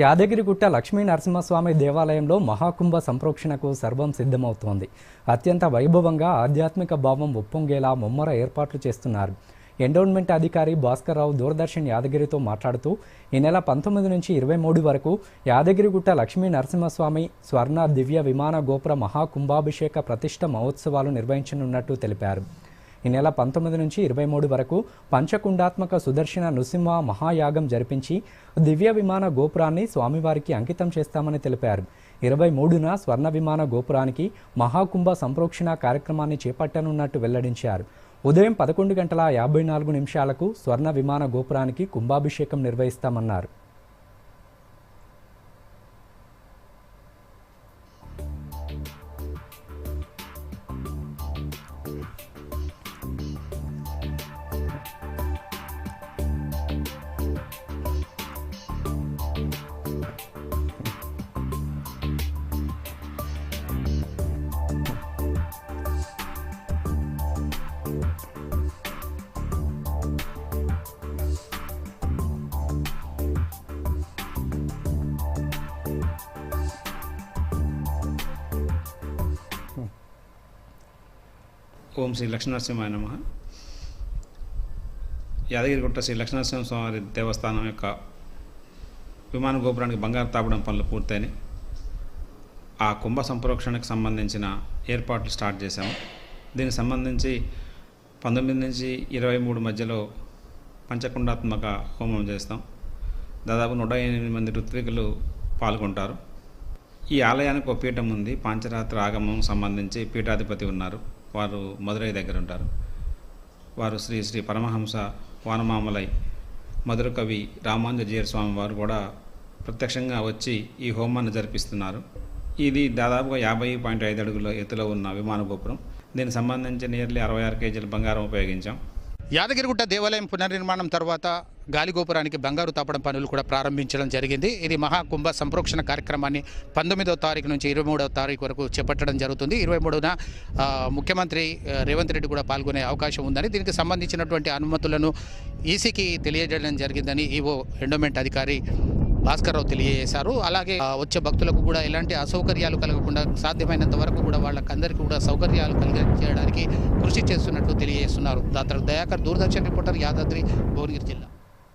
యాదగిరిగుట్ట లక్ష్మీ నరసింహస్వామి దేవాలయంలో మహాకుంభ సంప్రోక్షణకు సర్వం సిద్ధమవుతోంది. అత్యంత వైభవంగా ఆధ్యాత్మిక భావం ఉప్పొంగేలా ముమ్మర ఏర్పాట్లు చేస్తున్నారు. ఎండోన్మెంట్ అధికారి భాస్కర్రావు దూరదర్శన్ యాదగిరితో మాట్లాడుతూ ఈ నెల పంతొమ్మిది నుంచి ఇరవై మూడు వరకు యాదగిరిగుట్ట లక్ష్మీ నరసింహస్వామి స్వర్ణ దివ్య విమాన గోపుర మహాకుంభాభిషేక ప్రతిష్ట మహోత్సవాలు నిర్వహించనున్నట్టు తెలిపారు. ఈ నెల పంతొమ్మిది నుంచి ఇరవై మూడు వరకు పంచకుండాత్మక సుదర్శన నృసింహ మహాయాగం జరిపించి దివ్య విమాన గోపురాన్ని స్వామివారికి అంకితం చేస్తామని తెలిపారు. ఇరవై మూడున స్వర్ణ విమాన గోపురానికి మహాకుంభ సంప్రోక్షణ కార్యక్రమాన్ని చేపట్టనున్నట్టు వెల్లడించారు. ఉదయం పదకొండు గంటల యాభై నాలుగు నిమిషాలకు స్వర్ణ విమాన గోపురానికి కుంభాభిషేకం నిర్వహిస్తామన్నారు. ఓం శ్రీ లక్ష్మీనరసింహాయ నమ. యాదగిరిగుట్ట శ్రీ లక్ష్మీనరసింహ స్వామి దేవస్థానం యొక్క విమాన గోపురానికి బంగారు తాపడం పనులు పూర్తయిని ఆ కుంభ సంప్రోక్షణకు సంబంధించిన ఏర్పాట్లు స్టార్ట్ చేశాము దీనికి సంబంధించి పంతొమ్మిది నుంచి ఇరవై మూడు మధ్యలో పంచకుండాత్మక హోమం చేస్తాం. దాదాపు నూట ఎనిమిది మంది ఋత్వికులు పాల్గొంటారు. ఈ ఆలయానికి ఒక పీఠం ఉంది. పాంచరాత్రి ఆగమం సంబంధించి పీఠాధిపతి ఉన్నారు. వారు మధురై దగ్గర ఉంటారు. వారు శ్రీ శ్రీ పరమహంస వానమామలై మధుర కవి రామాంజజీయర్ స్వామి వారు కూడా ప్రత్యక్షంగా వచ్చి ఈ హోమాన్ని జరిపిస్తున్నారు. ఇది దాదాపుగా యాభై పాయింట్ ఐదు అడుగుల ఎత్తులో ఉన్న విమాన గోపురం. దీనికి సంబంధించి నియర్లీ అరవై ఆరు కేజీల బంగారం ఉపయోగించాం. యాదగిరిగుట్ట దేవాలయం పునర్నిర్మాణం తర్వాత గాలిగోపురానికి బంగారు తాపడం పనులు కూడా ప్రారంభించడం జరిగింది. ఇది మహాకుంభ సంప్రోక్షణ కార్యక్రమాన్ని పంతొమ్మిదవ తారీఖు నుంచి ఇరవై మూడవ తారీఖు వరకు చేపట్టడం జరుగుతుంది. ఇరవై మూడున ముఖ్యమంత్రి రేవంత్ రెడ్డి కూడా పాల్గొనే అవకాశం ఉందని దీనికి సంబంధించినటువంటి అనుమతులను ఈసీకి తెలియజేయడం జరిగిందని ఈవో ఎండోమెంట్ అధికారి భాస్కర్రావు తెలియజేశారు. అలాగే వచ్చే భక్తులకు కూడా ఎలాంటి అసౌకర్యాలు కలగకుండా సాధ్యమైనంత వరకు కూడా వాళ్ళకందరికీ కూడా సౌకర్యాలు కలిగించడానికి కృషి చేస్తున్నట్లు తెలియజేస్తున్నారు. దాతరు దయాకర్ దూరదర్శన్ రిపోర్టర్ యాదాద్రి భువనగిరి జిల్లా.